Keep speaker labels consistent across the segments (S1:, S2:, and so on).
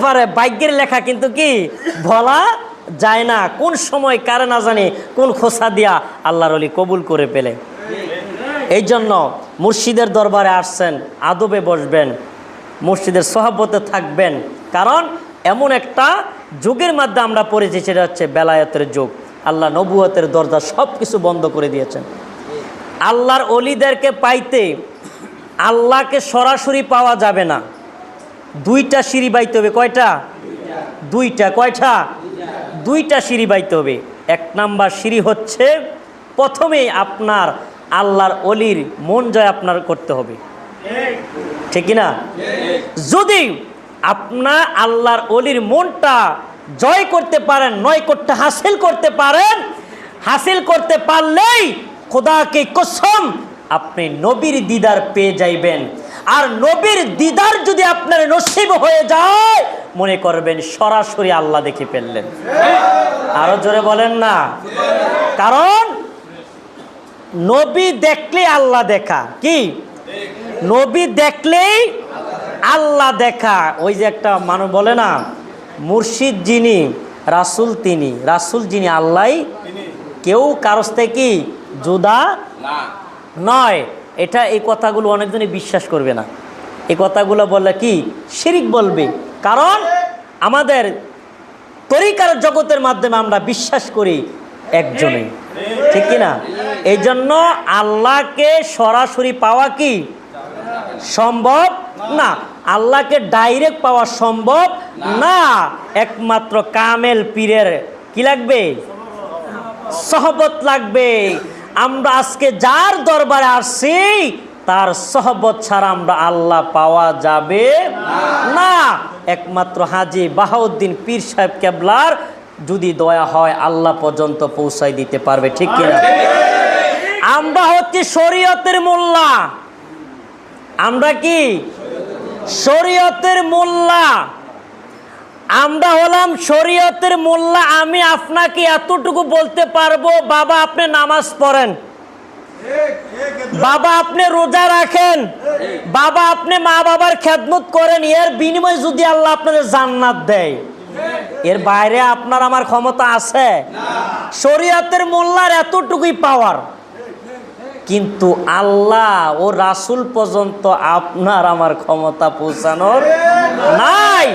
S1: পারে ভাগ্যের লেখা কিন্তু কি? বলা যায় না। কোন সময়, কারে না জানি, কোন খোসা দিয়া আল্লাহর অলি কবুল করে পেলে। এই জন্য মুর্শিদের দরবারে আসছেন, আদবে বসবেন মসজিদের সহাবতে থাকবেন। কারণ এমন একটা যুগের মাধ্যমে আমরা পড়েছি, সেটা হচ্ছে বেলায়তের যুগ। আল্লাহ নবুয়তের দরজা সব কিছু বন্ধ করে দিয়েছেন। আল্লাহর অলিদেরকে পাইতে আল্লাহকে সরাসরি পাওয়া যাবে না। দুইটা সিঁড়ি বাইতে হবে, কয়টা? দুইটা কয়টা? দুইটা সিঁড়ি বাইতে হবে। এক নাম্বার সিঁড়ি হচ্ছে প্রথমেই আপনার আল্লাহর অলির মন জয় আপনার করতে হবে। ঠিক না যদি আপনার আল্লাহর অলির মনটা জয় করতে পারেন, নয় করতে, হাসিল করতে পারেন, হাসিল করতে পারলেই খোদাকে কসম আপনি নবীর দিদার পেয়ে যাইবেন। আর নবীর দিদার যদি আপনার নসিব হয়ে যায় মনে করবেন সরাসরি আল্লাহ দেখে ফেললেন। আরও জোরে বলেন না। কারণ নবী দেখলে আল্লাহ দেখা। কি? নবী দেখলেই আল্লাহ দেখা। ওই যে একটা মানুষ বলে না মুর্শিদ যিনি রাসুল তিনি। রাসুল যিনি আল্লাহ কেউ কারোস থেকে জুদা নয়। এটা এই কথাগুলো অনেকজনই বিশ্বাস করবে না। এই কথাগুলো বললে কি? শিরিক বলবে। কারণ আমাদের তরিকার জগতের মাধ্যমে আমরা বিশ্বাস করি একজনেই ঠিক কি না এই জন্য আল্লাহকে সরাসরি পাওয়া কি? সম্ভব না। আল্লাহকে ডাইরেক্ট পাওয়া সম্ভব না। একমাত্র কামেল পীরের কি লাগবে? সহবত লাগবে। আমরা আজকে যার দরবারে আসছি, তার সহবত ছাড়া আমরা আল্লাহ পাওয়া যাবে না। একমাত্র হাজি বাহাউদ্দিন পীর সাহেব কেবলার যদি দয়া হয়, আল্লাহ পর্যন্ত পৌঁছাই দিতে পারবে, ঠিক কিনা? আমরা হচ্ছে শরীয়তের মোল্লা। আমরা কি? শরীয়তের মোল্লা। আমরা হলাম শরীয়তের মোল্লা, আমি আপনাকে এতটুকু বলতে পারব, বাবা আপনি নামাজ পড়েন। বাবা আপনি রোজা রাখেন। বাবা আপনি মা বাবার খেদমত করেন। এর বিনিময়ে যদি আল্লাহ আপনাদের জান্নাত দেয়। এর বাইরে আপনার আমার ক্ষমতা আছে। শরীয়তের মোল্লার এতটুকুই পাওয়ার কিন্তু আল্লাহ ও রাসুল পর্যন্ত আপনার আমার ক্ষমতা পৌঁছানোর নাই।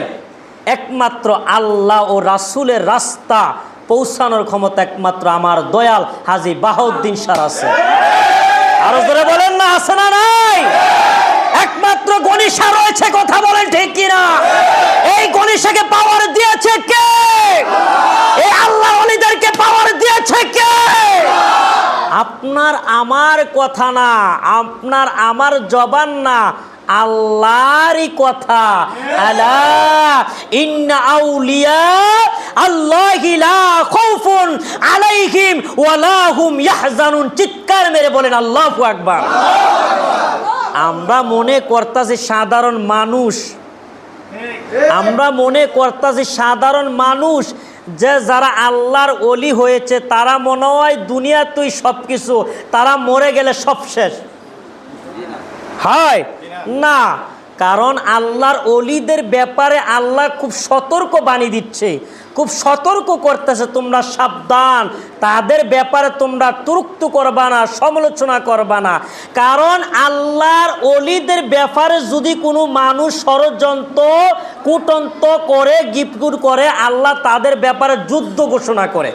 S1: একমাত্র আল্লাহ ও রাসুলের রাস্তা পৌঁছানোর ক্ষমতা একমাত্র আমার দয়াল হাজি বাহাউদ্দিন সার আছে। আরও ধরে বলেন না, আছে না নাই? একমাত্র গণিসা রয়েছে, কথা বলেন ঠিক কিনা? এই গণিসাকে পাওয়ার দিয়েছে কে? এই আল্লাহ অলিদেরকে পাওয়ার দিয়েছে কে? আপনার আমার কথা না, আপনার আমার জবান না আল্লাহরই কথা। আউলিয়া আলাইহিম ওয়ালা হুম চিৎকার মেরে বলেন আমরা মনে করতাছি সাধারণ মানুষ। আমরা মনে করতাছি সাধারণ মানুষ যে যারা আল্লাহর অলি হয়েছে, তারা মনে হয় দুনিয়া তুই সব কিছু তারা মরে গেলে সব শেষ। হয়? না। কারণ আল্লাহর অলিদের ব্যাপারে আল্লাহ খুব সতর্ক বাণী দিচ্ছে। খুব সতর্ক করতেছে, তোমরা সাবধান। তাদের ব্যাপারে তোমরা তুরুক্ত করবা না, সমালোচনা করবা না। কারণ আল্লাহর অলিদের ব্যাপারে যদি কোনো মানুষ ষড়যন্ত্র কুটন্ত করে গিফটগুড করে, আল্লাহ তাদের ব্যাপারে যুদ্ধ ঘোষণা করে।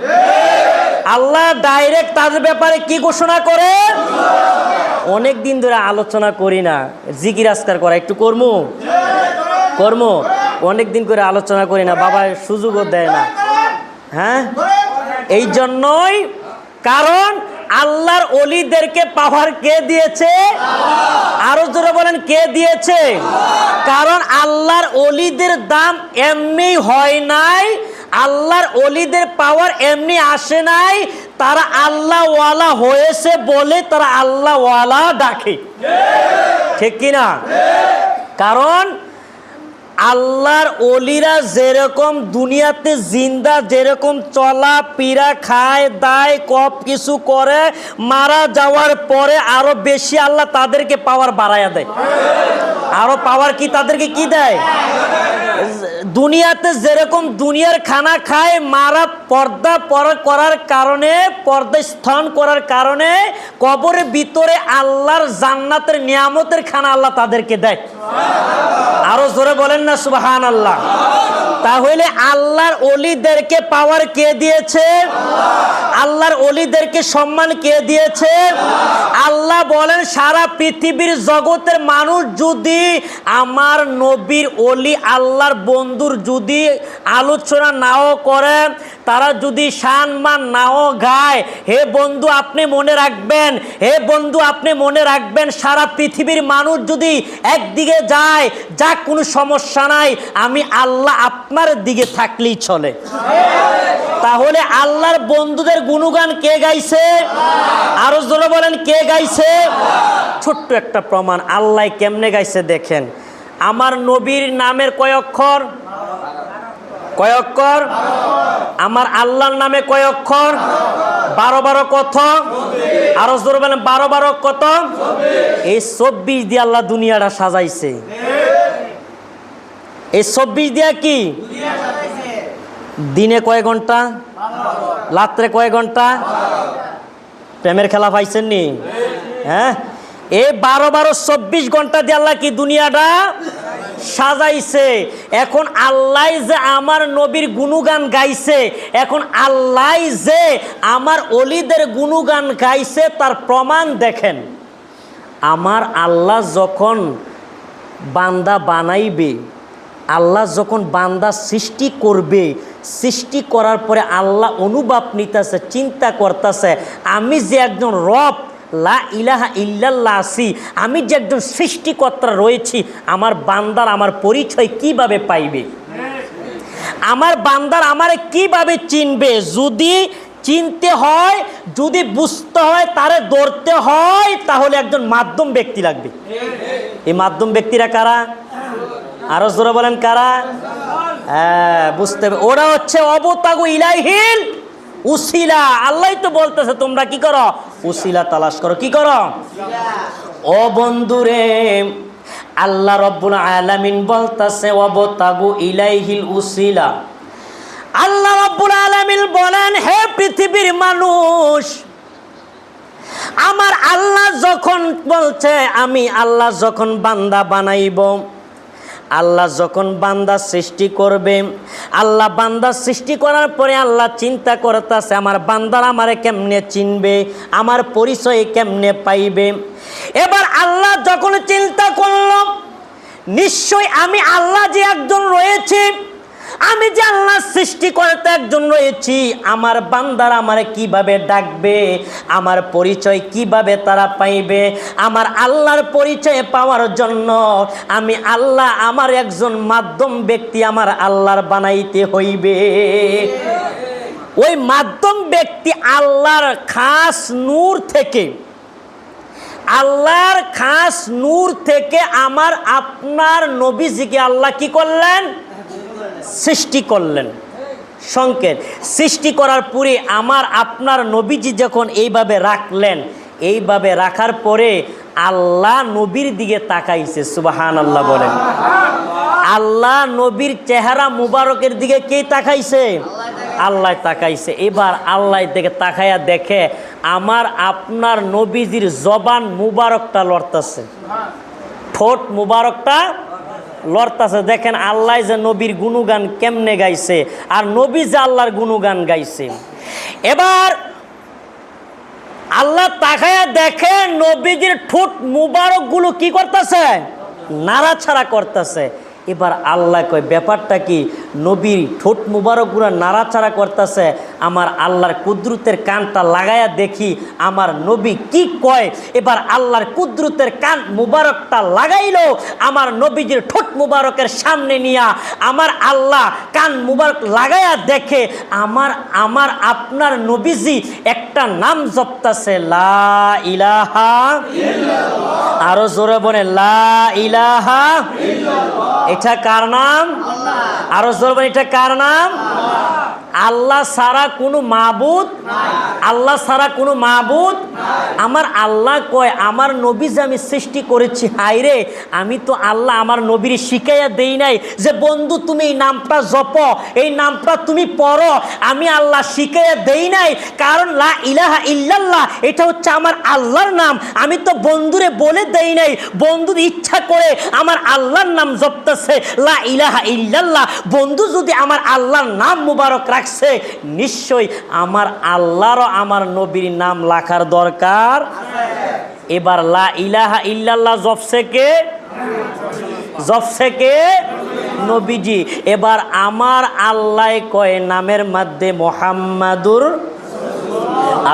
S1: আল্লাহ ডাইরেক্ট তাদের ব্যাপারে কি ঘোষণা করে? অনেক দিন ধরে আলোচনা করি না। জিকির আজকার করা, একটু কর্ম? কর্ম? অনেক দিন করে আলোচনা করি না, বাবা সুযোগও দেয় না। হ্যাঁ? এই জন্যই কারণ আল্লাহর অলিদেরকে পাওয়ার কে দিয়েছে? আরও জোরে বলেন, কে দিয়েছে? কারণ আল্লাহর অলিদের দাম এমনি হয় নাই, আল্লাহর অলিদের পাওয়ার এমনি আসে নাই, তারা আল্লাহওয়ালা হয়েছে বলে তারা আল্লাহওয়ালা ডাকে। ঠিক কিনা? কারণ আল্লাহর অলিরা যেরকম দুনিয়াতে জিন্দা, যেরকম চলা পীরা খায়, দায়, কপ কিছু করে, মারা যাওয়ার পরে আরও বেশি আল্লাহ তাদেরকে পাওয়ার বাড়াইয়া দেয়। আরও পাওয়ার কি তাদেরকে কি দেয়? দুনিয়াতে যেরকম দুনিয়ার খানা খায়, মারা পর্দা পর, করার কারণে, পর্দা স্থান করার কারণে, কবরের ভিতরে আল্লাহর জান্নাতের নিয়ামতের খানা আল্লাহ তাদেরকে দেয়। আরও জোরে বলেন না সুবাহান আল্লাহ তাহলে আল্লাহর অলিদেরকে পাওয়ার কে দিয়েছে? আল্লাহর অলিদেরকে সম্মান কে দিয়েছে? আল্লাহ বলেন, সারা পৃথিবীর জগতের মানুষ যদি আমার নবীর অলি আল্লাহর বন্ধুর যদি আলোচনা নাও করে তারা যদি শান মান নাও গায়, হে বন্ধু আপনি মনে রাখবেন, হে বন্ধু আপনি মনে রাখবেন, সারা পৃথিবীর মানুষ যদি একদিকে যায়, যা কোনো সমস্যা নাই, আমি আল্লাহ আপনার দিকে থাকলেই চলে। তাহলে আল্লাহর বন্ধুদের গুণগান কে গাইছে? আরও জোরে বলেন, কে গাইছে? ছোট্ট একটা প্রমাণ, আল্লাহ কেমনে গাইছে দেখেন। আমার নবীর নামের কয় অক্ষর? কয় অক্ষর? আমার আল্লাহর নামে কয় অক্ষর? বারো বারো কত? আরও জোরে বলেন, বারো বারো কত? এই চব্বিশ দিয়ে আল্লাহ দুনিয়াটা সাজাইছে। এই চব্বিশ দিয়া কি? দিনে কয় ঘণ্টা? রাত্রে কয় ঘণ্টা? প্রেমের খেলা পাইছেন নি? হ্যাঁ? এই বারো বারো, চব্বিশ ঘণ্টা দিয়ে আল্লাহ কি দুনিয়াটা সাজাইছে। এখন আল্লাহ যে আমার নবীর গুণগান গাইছে, এখন আল্লাহ যে আমার অলিদের গুণগান গাইছে, তার প্রমাণ দেখেন। আমার আল্লাহ যখন বান্দা বানাইবে, আল্লাহ যখন বান্দা সৃষ্টি করবে, সৃষ্টি করার পরে আল্লাহ অনুভব নিতেছে, চিন্তা করতেছে, আমি যে একজন রব লা ইলাহা ইল্লাল্লাহ আসি আমি যে একজন সৃষ্টিকর্তা রয়েছি, আমার বান্দার আমার পরিচয় কীভাবে পাইবে? আমার বান্দার আমারে কীভাবে চিনবে? যদি চিনতে হয়, যদি বুঝতে হয়, তারে ধরতে হয়, তাহলে একজন মাধ্যম ব্যক্তি লাগবে। এই মাধ্যম ব্যক্তিরা কারা? আরও জোরে বলেন কারা? হ্যাঁ বুঝতে ওরা হচ্ছে অবতাগু ইলাইহিল উসিলা, আল্লাহ তো বলতেছে, তোমরা কি করো? উসিলা তালাশ করো, কি করো? ও বন্ধুরে, আল্লাহ রব্বুল আলামিন বলতাছে অবতাগু ইলাইহিল উসিলা। আল্লাহ রব্বুল আলামিন বলেন, হে পৃথিবীর মানুষ, আমার আল্লাহ যখন বলছে, আমি আল্লাহ যখন বান্দা বানাইব আল্লাহ যখন বান্দা সৃষ্টি করবে, আল্লাহ বান্দা সৃষ্টি করার পরে আল্লাহ চিন্তা করতেছে, আমার বান্দার আমারে কেমনে চিনবে, আমার পরিচয় কেমনে পাইবে? এবার আল্লাহ যখন চিন্তা করল, নিশ্চয় আমি আল্লাহ যে একজন রয়েছে আমি যে আল্লাহ সৃষ্টি করতে একজন রয়েছি। আমার বান্দার আমারে কীভাবে ডাকবে? আমার পরিচয় কীভাবে তারা পাইবে? আমার আল্লাহর পরিচয় পাওয়ার জন্য আমি আল্লাহ আমার একজন মাধ্যম ব্যক্তি আমার আল্লাহর বানাইতে হইবে। ওই মাধ্যম ব্যক্তি আল্লাহর খাস নূর থেকে, আল্লাহর খাস নূর থেকে আমার আপনার নবীজিকে আল্লাহ কি করলেন? সৃষ্টি করলেন। সংকেত। সৃষ্টি করার পরে আমার, আপনার নবীজি যখন এইভাবে রাখলেন, এইভাবে রাখার পরে আল্লাহ নবীর দিকে তাকাইছে সুবাহান আল্লাহ বলেন। আল্লাহ নবীর চেহারা মুবারকের দিকে কে তাকাইছে? আল্লাহ তাকাইছে। এবার আল্লাহ দিকে তাকাইয়া দেখে আমার, আপনার নবীজির জবান মুবারকটা লড়তাছে। ঠোঁট মুবারকটা লড়তাছে, দেখেন আল্লাহ যে নবীর গুণগান কেমনে গাইছে, আর নবী যে আল্লাহর গুণগান গাইছে। এবার আল্লাহ তাকায়া দেখে নবীজির ঠোঁট মুবারকগুলো কি করতেছে? নাড়াছাড়া করতেছে। এবার আল্লাহ কয়, ব্যাপারটা কি? নবীর ঠোঁট মুবারকগুলো নাড়াচাড়া করতেছে আমার আল্লাহর কুদরতের কানটা লাগায়া দেখি আমার নবী কি কয়? এবার আল্লাহর কুদরতের কান মুবারকটা লাগাইল আমার নবীজির ঠোঁট মুবারকের সামনে নিয়া আমার আল্লাহ কান মুবারক লাগায়া দেখে আমার আমার আপনার নবীজি একটা নাম জপতাছে লা ইলাহা আরও জোরে বলে লা ইলাহা এটা কার নাম? আরও জোরে এটা কার নাম? আল্লাহ সারা কোনো মাবুদ আল্লাহ সারা কোনো মাবুদ আমার আল্লাহ কয়, আমার নবী যে আমি সৃষ্টি করেছি হাইরে আমি তো আল্লাহ আমার নবীর শিখাইয়া দেই নাই যে, বন্ধু, তুমি এই নামটা জপ, এই নামটা তুমি পড়ো, আমি আল্লাহ শিখাইয়া দেই নাই। কারণ লা ইলাহা ইল্লাল্লাহ, এটা হচ্ছে আমার আল্লাহর নাম। আমি তো বন্ধুরে বলে দেই নাই। বন্ধুর ইচ্ছা করে আমার আল্লাহর নাম জপতেছে। লা ইলাহা ইল্লাল্লাহ, বন্ধু যদি আমার আল্লাহর নাম মুবারক রাখছে নিশ্চয়ই আমার আল্লাহরও আমার নবীর নাম লেখার দরকার। এবার লা ইলাহা ইল্লাল্লাহ জপসে কে? জপসে কে? নবীজি। এবার আমার আল্লাহ কয় নামের মধ্যে মোহাম্মাদুর।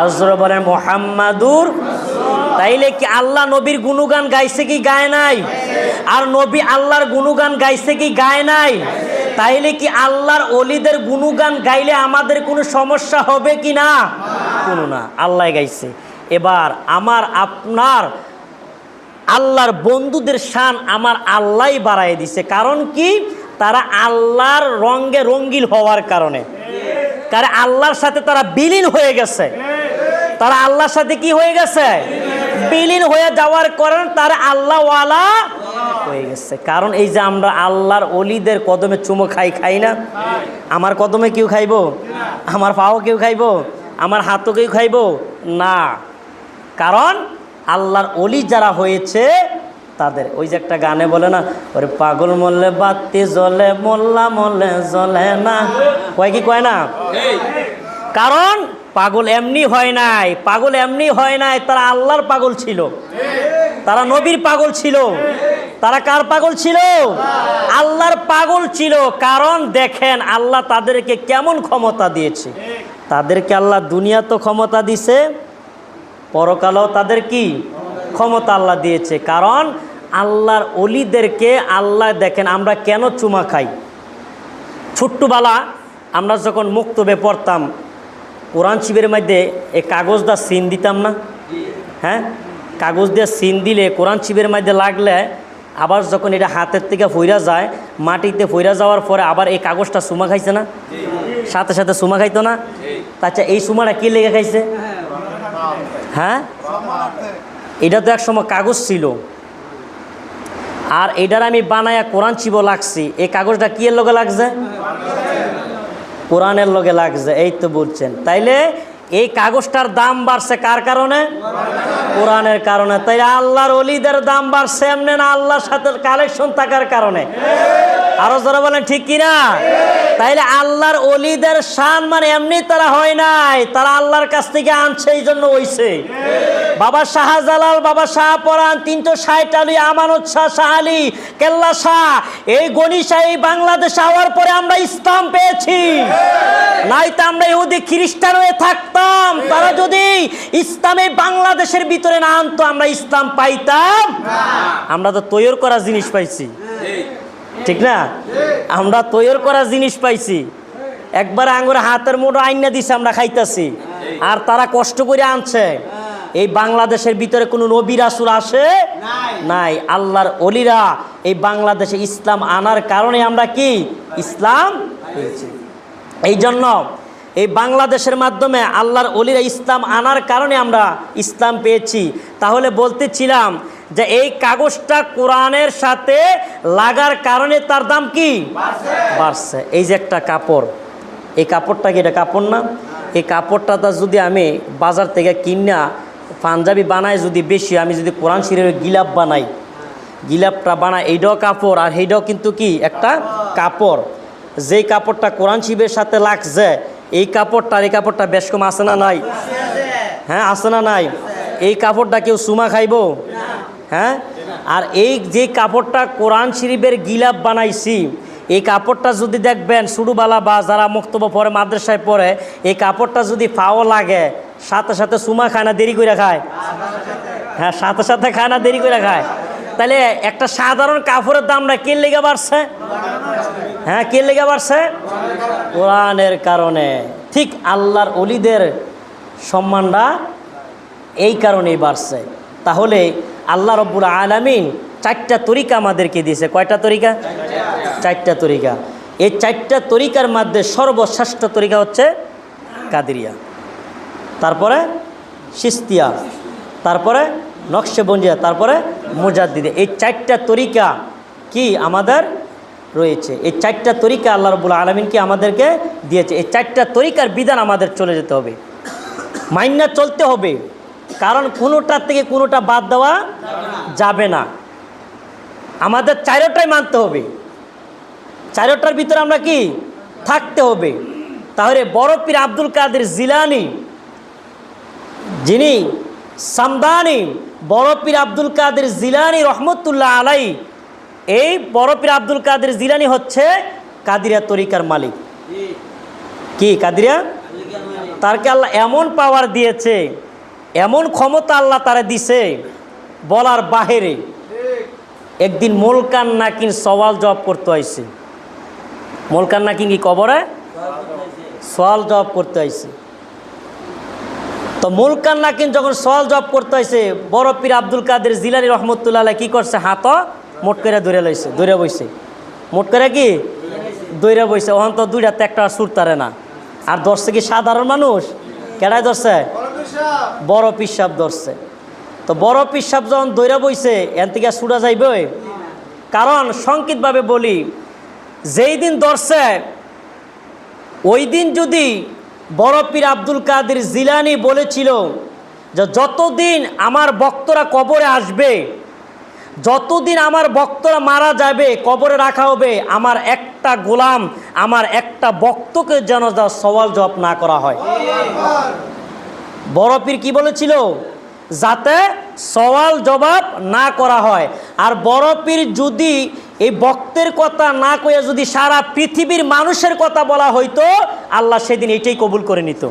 S1: আজর বলেন, মোহাম্মাদুর। তাইলে কি আল্লাহ নবীর গুণগান গাইছে কি গায় নাই? আর নবী আল্লাহর গুণগান গাইছে কি গায় নাই? তাইলে কি আল্লাহর অলিদের গুণগান গাইলে আমাদের কোনো সমস্যা হবে কি না? কোনো না। আল্লাহ গাইছে। এবার আমার আপনার আল্লাহর বন্ধুদের শান আমার আল্লাহ বাড়াই দিছে। কারণ কি? তারা আল্লাহর রঙ্গে রঙ্গিল হওয়ার কারণে। কারণ আল্লাহর সাথে তারা বিলীন হয়ে গেছে। তারা আল্লাহর সাথে কি হয়ে গেছে? বিলীন হয়ে যাওয়ার কারণ তারা আল্লাহওয়ালা হয়ে গেছে। কারণ এই যে আমরা আল্লাহর অলিদের কদমে চুমো খাই খাই না? আমার কদমে কেউ খাইবো? আমার পাও কেউ খাইবো? আমার হাতও কেউ খাইবো? না। কারণ আল্লাহর অলি যারা হয়েছে তাদের। ওই যে একটা গানে বলে না ওরে পাগল মরলে বাতি জ্বলে মোল্লা মরলে জ্বলে না? কয় কি কয় না? কারণ পাগল এমনি হয় নাই, পাগল এমনি হয় নাই, তারা আল্লাহর পাগল ছিল। তারা নবীর পাগল ছিল। তারা কার পাগল ছিল? আল্লাহর পাগল ছিল। কারণ দেখেন, আল্লাহ তাদেরকে কেমন ক্ষমতা দিয়েছে। তাদেরকে আল্লাহ দুনিয়া তো ক্ষমতা দিছে, পরকালেও তাদের কি? ক্ষমতা আল্লাহ দিয়েছে। কারণ আল্লাহর অলিদেরকে আল্লাহ দেখেন, আমরা কেন চুমা খাই? ছোট্টবেলা আমরা যখন মুক্তবে পড়তাম কোরআন শিবের মধ্যে এই কাগজটা সিন দিতাম না। হ্যাঁ? কাগজ দিয়ে সিন দিলে কোরআন শিবের মধ্যে লাগলে আবার যখন এটা হাতের থেকে ফইরা যায়, মাটিতে ফইরা যাওয়ার পরে আবার এই কাগজটা সুমা খাইছে না? সাথে সাথে সুমা খাইতো না? আচ্ছা এই সুমাটা কি লেগে খাইছে? হ্যাঁ? এটা তো এক সময় কাগজ ছিল। আর এটার আমি বানায়া কোরআন চিব লাগছি। এই কাগজটা কি লগে লাগছে? কোরআনের লগে লাগছে, এই তো বলছেন তাইলে এই কাগজটার দাম বাড়ছে কার কারণে? কোরআনের কারণে। তাই আল্লাহর অলিদের দাম বাড়ছে এমনি না আল্লাহর সাথে কালেকশন থাকার কারণে? আরও যারা বলেন, ঠিক কিনা তাইলে আল্লাহর অলিদের শান মানে এমনি তারা হয় নাই, তারা আল্লাহর কাছ থেকে আনছে এই জন্য হইছে। বাবা শাহজালাল, বাবা শাহ পরান তিনশো ষাট আলী, আমানত শাহ শাহ আলী, কেল্লা শাহ। এই গণি শাহ বাংলাদেশে হওয়ার পরে আমরা ইসলাম পেয়েছি। নাই তো আমরা ইহুদি খ্রিস্টান হয়ে থাকতাম। তারা যদি ইসলামে বাংলাদেশের ভিতরে না আনতো, আমরা ইসলাম পাইতাম। আমরা তো তৈরি করা জিনিস পাইছি। ঠিক না? আমরা তৈরি করা জিনিস পাইছি। একবার আঙ্গুর হাতের মোটো আইনা দিছে, আমরা খাইতাছি। আর তারা কষ্ট করে আনছে। এই বাংলাদেশের ভিতরে কোনো নবী রাসুল আসে নাই। আল্লাহর অলিরা এই বাংলাদেশে ইসলাম আনার কারণে আমরা কি? ইসলাম পেয়েছি। এই জন্য এই বাংলাদেশের মাধ্যমে আল্লাহর অলিরা ইসলাম আনার কারণে আমরা ইসলাম পেয়েছি। তাহলে বলতেছিলাম যে এই কাগজটা কোরআনের সাথে লাগার কারণে তার দাম কি? বাড়ছে। এই যে একটা কাপড়। এই কাপড়টা কি এটা কাপড় না? এই কাপড়টাটা যদি আমি বাজার থেকে কিনা পাঞ্জাবি বানাই যদি বেশি, আমি যদি কোরআন শিরের গিলাপ বানাই, গিলাপটা বানাই এইটাও কাপড়, আর এইটাও কিন্তু কি, একটা কাপড়। যেই কাপড়টা কোরআন শিবের সাথে লাগছে, এই কাপড়টা এই কাপড়টা বেশ কম আছে না নাই? হ্যাঁ আছে না নাই? এই কাপড়টা কেউ সুমা খাইবো? হ্যাঁ? আর এই যে কাপড়টা কোরআন শরীফের গিলাপ বানাইছি, এই কাপড়টা যদি দেখবেন সুডুবালা বা যারা মুক্তব পরে মাদ্রাসায় পরে এই কাপড়টা যদি ফাও লাগে সাথে সাথে সুমা খায় না, দেরি করে খায়। হ্যাঁ সাথে সাথে খায় না, দেরি করে খায়। তাহলে একটা সাধারণ কাপড়ের দামটা কে লেগে বাড়ছে? হ্যাঁ কে লেগে বাড়ছে? কোরআনের কারণে। ঠিক আল্লাহর অলিদের সম্মানটা এই কারণেই বাড়ছে। তাহলে আল্লাহ রব্বুল আলামিন চারটা তরিকা আমাদেরকে দিয়েছে। কয়টা তরিকা? চারটা তরিকা। এই চারটা তরিকার মধ্যে সর্বশ্রেষ্ঠ তরিকা হচ্ছে কাদিরিয়া। তারপরে সিস্তিয়া, তারপরে নকশেবঞ্জিয়া তারপরে মুজাদ্দিদে। এই চারটা তরিকা কি আমাদের রয়েছে? এই চারটা তরিকা আল্লাহ রবুল আলমিন কি আমাদেরকে দিয়েছে? এই চারটা তরিকার বিধান আমাদের চলে যেতে হবে। মাইন্না চলতে হবে। কারণ কোনোটার থেকে কোনোটা বাদ দেওয়া যাবে না। আমাদের চারোটাই মানতে হবে। চারোটার ভিতরে আমরা কি? থাকতে হবে। তাহলে বড় পীর আব্দুল কাদের জিলানি যিনি সামদানি বড় পীর আব্দুল কাদের জিলানি রহমতুল্লাহ আলাই, এই বড় পীর আব্দুল কাদের জিলানি হচ্ছে কাদিরিয়া তরিকার মালিক। কি কাদিরিয়া? তারকে আল্লাহ এমন পাওয়ার দিয়েছে, এমন ক্ষমতা আল্লাহ তারা দিছে বলার বাহিরে। একদিন মোলকান নাকিন সওয়াল জবাব করতে হয়েছে মোলকান নাকিন কি কবরে? সওয়াল জবাব করতে হয়েছে তো মুলকান নাকিন যখন সওয়াল জব করতে হয়েছে, বড় পীর আব্দুল কাদের জিলানি রহমতুল্লাহ কি করছে? হাত মোট করে দৌড়ে লইছে দৌড়ে বইছে। মোট করে কি? দৌড়ে বইছে। ওখান তো দুইটাতে একটা সুর তারে না। আর ধরছে কি সাধারণ মানুষ? কেডায় ধরছে? বড় পিসাব ধরছে। তো বড় পিসাব যখন দৌড়ে বইছে, এন থেকে সুরা যাইবে কারণ সংকিতভাবে বলি, যেই দিন ধরছে, ওই দিন যদি বড় পীর আব্দুল কাদের জিলানি বলেছিল যে যতদিন আমার বক্তরা কবরে আসবে, যতদিন আমার বক্তরা মারা যাবে, কবরে রাখা হবে, আমার একটা গোলাম, আমার একটা বক্তকে যেন যা সওয়াল জবাব না করা হয়। বড় পীর কি বলেছিল? যাতে সওয়াল জবাব না করা হয়। আর বড় পীর যদি এই বক্তের কথা না কয়ে যদি সারা পৃথিবীর মানুষের কথা বলা হইতো, আল্লাহ সেদিন এটাই কবুল করে নিত।